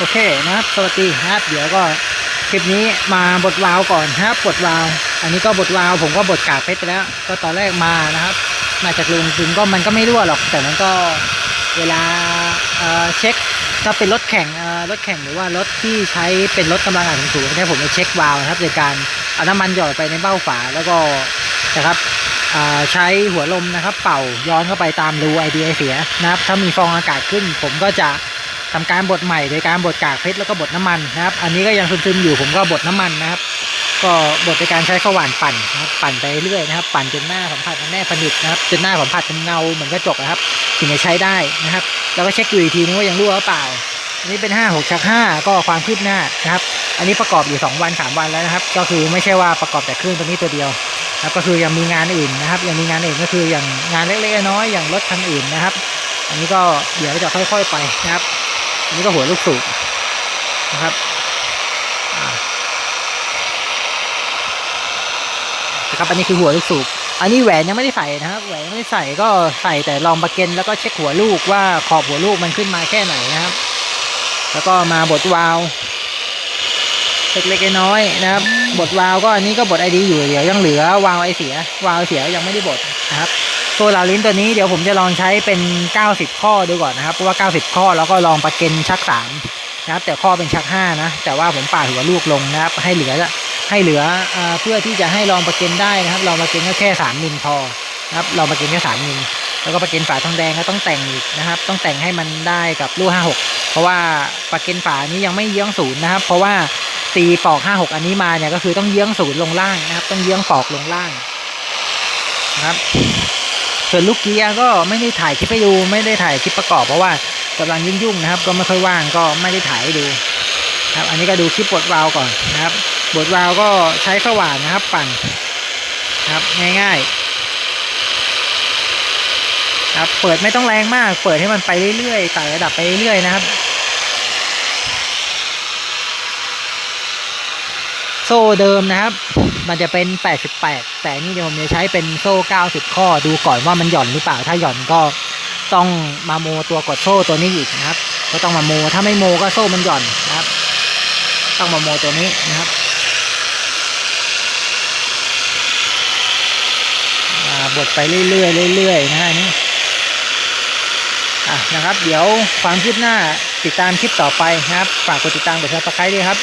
โอเคนะครับ สวัสดีครับ เดี๋ยวก็คลิปนี้มาบทวาวก่อนครับบทวาว อันนี้ก็บทวาวผมก็บทกากเพชรไปแล้ว ก็ตอนแรกมานะครับ มาจากลุงจริงก็มันก็ไม่รั่วหรอก แต่มันก็เวลาเเช็คถ้าเป็นรถแข่งรถแข่งหรือว่ารถที่ใช้เป็นรถกำลังอัดสูงๆเนี่ยผมจะเช็ควาล์วนะครับโดยการเอาน้ำมันหยอดไปในเบ้าฝาแล้วก็นะครับใช้หัวลมนะครับ เป่าย้อนเข้าไปตามรูไอเดียเสียนะครับ ถ้ามีฟองอากาศขึ้น ผมก็จะ ทำการบดใหม่โดยการบดกากเพชรแล้วก็บดน้ำมันนะครับ อันนี้ก็ยังซึมๆอยู่ผมก็บดน้ำมันนะครับ ก็บดโดยการใช้ข้าวหวานปั่นนะครับปั่นไปเรื่อยนะครับ ปั่นจนหน้าสัมผัสกับแม่ผนึกนะครับจนหน้าสัมผัสเป็นเงาเหมือนกระจกนะครับ ถึงจะใช้ได้นะครับ แล้วก็เช็คดูอีกทีนึงว่ายังรั่วหรือเปล่า อันนี้เป็น5 6ชัก5ก็ความคืบหน้านะครับ อันนี้ประกอบอยู่ 2 วัน 3 วันแล้วนะครับ ก็คือไม่ใช่ว่าประกอบแต่เครื่องตัวนี้ตัวเดียวนะครับก็คือยังมีงานอื่นนะครับยังมีงานอื่นก็คืออย่างงานเล็กๆน้อยๆอย่างรถคันอื่นนะครับ อันนี้ก็เดี๋ยวจะค่อย ๆ ไปนะครับ นนี้ก็หัวลูกสูบนะครับนะครับ อันนี้คือหัวลูกสูบอันนี้แหวนยังไม่ได้ใส่นะครับ แหวนยังไม่ได้ใส่ก็ใส่แต่ลองประเก็นแล้วก็เช็คหัวลูกว่าขอบหัวลูกมันขึ้นมาแค่ไหนนะครับ แล้วก็มาบดวาล์วเล็กๆน้อยนะครับ บดวาล์วก็อันนี้ก็บดไอดีอยู่เดี๋ยวยังเหลือวาล์วไอเสียวาล์วเสียยังไม่ได้บดนะครับ ตัวเหลาลิ้นตัวนี้เดี๋ยวผมจะลองใช้เป็น 90 ข้อดูก่อนนะครับเพราะว่า 90 ข้อแล้วก็ลองประเก็นชัก3นะครับ แต่ข้อเป็นชัก5นะแต่ว่าผมปาหัวลูกลงนะครับ ให้เหลือให้เหลือเอ่อเพื่อที่จะให้ลองประเก็นได้นะครับลองประเก็นก็แค่3มิลพอนะครับลองประเก็นแค่3มิลแล้วก็ประเก็นฝาทองแดงก็ต้องแต่งอีกนะครับ ต้องแต่งให้มันได้กับลูก56 เพราะว่าประเก็นฝานี้ยังไม่เยื้องศูนย์นะครับ เพราะว่าตีปอก 56 อันนี้มาเนี่ยก็คือต้องเยื้องศูนย์ลงล่างนะครับ ต้องเยื้องปอกลงล่างนะครับ ส่วนลูกเกียร์ก็ไม่ได้ถ่ายคลิปให้ดูไม่ได้ถ่ายคลิปประกอบเพราะว่ากำลังยุ่งๆนะครับ ก็ไม่ค่อยว่างก็ไม่ได้ถ่ายให้ดูครับ อันนี้ก็ดูคลิปบดวาล์วก่อนนะครับบดวาล์วก็ใช้ข้าวหวานนะครับปั่นครับง่ายๆครับเปิดไม่ต้องแรงมาก เปิดให้มันไปเรื่อยๆไต่ระดับไปเรื่อยๆนะครับ โซ่เดิมนะครับ มันจะเป็น 88 แต่นี่เดี๋ยวผมจะใช้เป็นโซ่ 90 ข้อดูก่อนว่ามันหย่อนหรือเปล่า ถ้าหย่อนก็ต้องมาโมตัวกดโซ่ตัวนี้อีกนะครับ ก็ต้องมาโม ถ้าไม่โมก็โซ่มันหย่อนนะครับ ต้องมาโมตัวนี้นะครับบดไปเรื่อยๆเรื่อยๆนะฮะนนี่อะนะครับ เดี๋ยวความคืบหน้าติดตามคลิปต่อไปนะครับ ฝากกดติดตามกดซับสไครต์ด้วยครับ